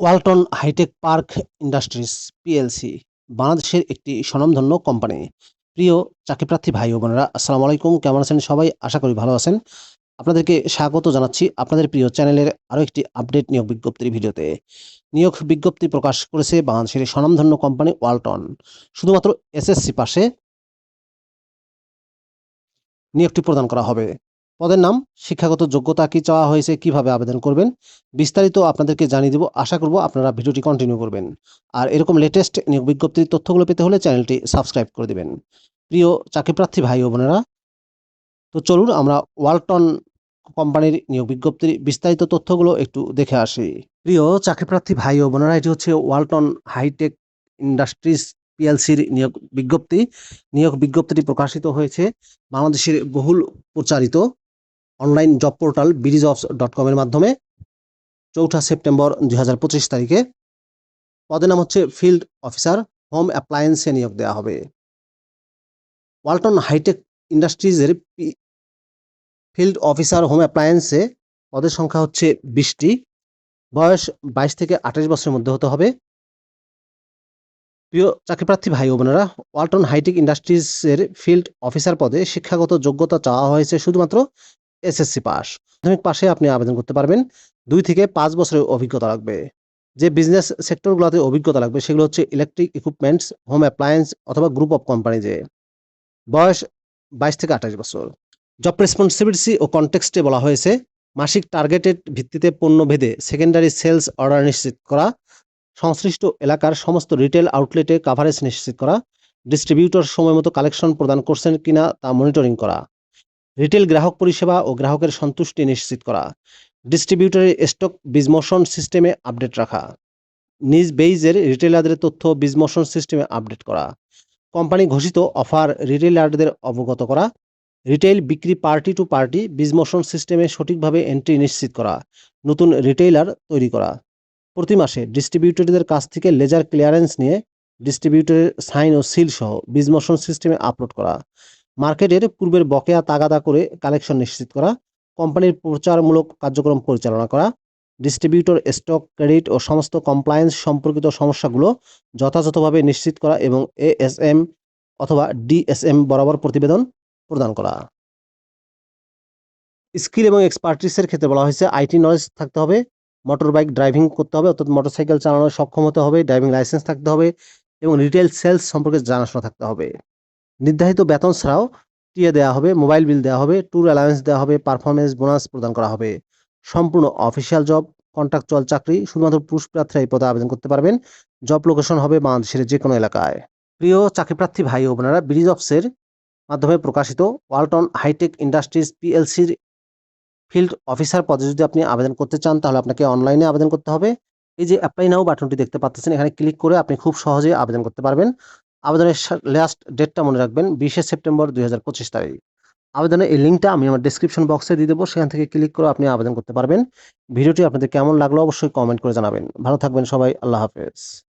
Walton hitech park industries PLC, বাংলাদেশের একটি স্বনামধন্য কোম্পানি। প্রিয় চাকরিপ্রার্থী ভাই ও বোনেরা, আসসালামু আলাইকুম। কেমন আছেন সবাই? আশা করি ভালো আছেন। আপনাদেরকে স্বাগত জানাচ্ছি আপনাদের প্রিয় চ্যানেলের আরও একটি আপডেট নিয়োগ বিজ্ঞপ্তির ভিডিওতে। নিয়োগ বিজ্ঞপ্তি প্রকাশ করেছে বাংলাদেশের স্বনামধন্য কোম্পানি ওয়ালটন। শুধুমাত্র এসএসসি পাশে নিয়োগটি প্রদান করা হবে। পদের নাম, শিক্ষাগত যোগ্যতা কি চাওয়া হয়েছে, কীভাবে আবেদন করবেন, বিস্তারিত আপনাদেরকে জানিয়ে দেব। আশা করব আপনারা ভিডিওটি কন্টিনিউ করবেন। আর এরকম লেটেস্ট নিয়োগ বিজ্ঞপ্তির তথ্যগুলো পেতে হলে চ্যানেলটি সাবস্ক্রাইব করে দেবেন। প্রিয় চাকরিপ্রার্থী ভাই ও বোনেরা, তো চলুন আমরা ওয়ালটন কোম্পানির নিয়োগ বিজ্ঞপ্তির বিস্তারিত তথ্যগুলো একটু দেখে আসি। প্রিয় চাকরিপ্রার্থী ভাই ও বোনেরা, এটি হচ্ছে ওয়ালটন হাইটেক ইন্ডাস্ট্রিজ পিএলসির নিয়োগ বিজ্ঞপ্তি। নিয়োগ বিজ্ঞপ্তিটি প্রকাশিত হয়েছে বাংলাদেশের বহুল প্রচারিত online job portal BD jobs dot কমের মাধ্যমে চৌঠা সেপ্টেম্বর দুই হাজার পঁচিশ তারিখে। পদের নাম হচ্ছে ফিল্ড অফিসার, হোম অ্যাপ্লায়েন্সে নিয়োগ দেওয়া হবে। ওয়ালটন হাইটেক ইন্ডাস্ট্রিজের ফিল্ড অফিসার, হোম অ্যাপ্লায়েন্সে পদের সংখ্যা হচ্ছে বিশটি। বয়স বাইশ থেকে আঠাশ বছরের মধ্যে হতে হবে। প্রিয় চাকরিপ্রার্থী ভাই বোনেরা, ওয়ালটন হাইটেক ইন্ডাস্ট্রিজের ফিল্ড অফিসার পদে শিক্ষাগত যোগ্যতা চাওয়া হয়েছে শুধুমাত্র এসএসসি পাস। মাধ্যমিক পাশে আপনি আবেদন করতে পারবেন। দুই থেকে পাঁচ বছরের অভিজ্ঞতা লাগবে। যে বিজনেস সেক্টরগুলোতে অভিজ্ঞতা লাগবে, সেগুলো হচ্ছে ইলেকট্রিক ইকুইপমেন্টস হোম অ্যাপ্লায়েন্স অথবা গ্রুপ অফ কোম্পানিজে বয়স বাইশ থেকে আঠাশ বছর। জব রেসপন্সিবিলিটি ও কনটেক্সটে বলা হয়েছে, মাসিক টার্গেটেড ভিত্তিতে পণ্য ভেদে সেকেন্ডারি সেলস অর্ডার নিশ্চিত করা, সংশ্লিষ্ট এলাকার সমস্ত রিটেল আউটলেটে কাভারেজ নিশ্চিত করা ডিস্ট্রিবিউটর সময় মতো কালেকশন প্রদান করছেন কিনা তা মনিটরিং করা। রিটেল গ্রাহক পরিষেবা ও গ্রাহকের সন্তুষ্টি নিশ্চিত করা। ডিস্ট্রিবিউটরের স্টক বিজমোশন সিস্টেমে আপডেট রাখা। নিজ বেইজের রিটেলারদের তথ্য বিজমোশন সিস্টেমে আপডেট করা। কোম্পানি ঘোষিত অফার রিটেলারদের অবগত করা। রিটেল বিক্রি পার্টি টু পার্টি বিজমোশন সিস্টেমে সঠিকভাবে এন্ট্রি নিশ্চিত করা। নতুন রিটেইলার তৈরি করা। প্রতি মাসে ডিস্ট্রিবিউটরদের কাছ থেকে লেজার ক্লিয়ারেন্স নিয়ে ডিস্ট্রিবিউটরের সাইন ও সিল সহ বিজমোশন সিস্টেমে আপলোড করা। মার্কেটের পূর্বের বকেয়া তাগাদা করে কালেকশন নিশ্চিত করা, কোম্পানির প্রচারমূলক কার্যক্রম পরিচালনা করা, ডিস্ট্রিবিউটর স্টক ক্রেডিট ও সমস্ত কমপ্লায়েন্স সম্পর্কিত সমস্যাগুলো যথাযথভাবে নিশ্চিত করা এবং এএসএম অথবা ডিএসএম বরাবর প্রতিবেদন প্রদান করা। স্কিল এবং এক্সপার্টিসের ক্ষেত্রে বলা হয়েছে, আইটি নলেজ থাকতে হবে মোটর বাইক ড্রাইভিং করতে হবে, অর্থাৎ মোটরসাইকেল চালানোর সক্ষম হতে হবে, ড্রাইভিং লাইসেন্স থাকতে হবে এবং রিটেল সেলস সম্পর্কে জানাশোনা থাকতে হবে। নির্ধারিত বেতন ছাড়াও টিএ দেওয়া হবে, মোবাইল বিল দেওয়া হবে, ট্যুর অ্যালায়েন্স দেওয়া হবে পারফরমেন্স বোনাস প্রদান করা হবে। সম্পূর্ণ অফিসিয়াল জব কন্ট্রাকচুয়াল চাকরি, শুধুমাত্র পুরুষ প্রার্থীরা এই পদে আবেদন করতে পারবেন। জব লোকেশন হবে বাংলাদেশের যে কোনো এলাকায়। প্রিয় চাকরিপ্রার্থী ভাই ও বোনেরা ব্রিজ অফসের মাধ্যমে প্রকাশিত ওয়ালটন হাইটেক ইন্ডাস্ট্রিজ পিএলসির ফিল্ড অফিসার পদে যদি আপনি আবেদন করতে চান, তাহলে আপনাকে অনলাইনে আবেদন করতে হবে। এই যে অ্যাপ্লাই নাও বাটনটি দেখতে পাচ্ছেন, এখানে ক্লিক করে আপনি খুব সহজে আবেদন করতে পারবেন। আবেদনের লাস্ট ডেটটা মনে রাখবেন, বিশে সেপ্টেম্বর দুই হাজার পঁচিশ তারিখ। আবেদনের এই লিঙ্কটা আমি আমার ডিসক্রিপশন বক্সে দিয়ে দেবো, সেখান থেকে ক্লিক করে আপনি আবেদন করতে পারবেন। ভিডিওটি আপনাদের কেমন লাগল অবশ্যই কমেন্ট করে জানাবেন। ভালো থাকবেন সবাই, আল্লাহ হাফেজ।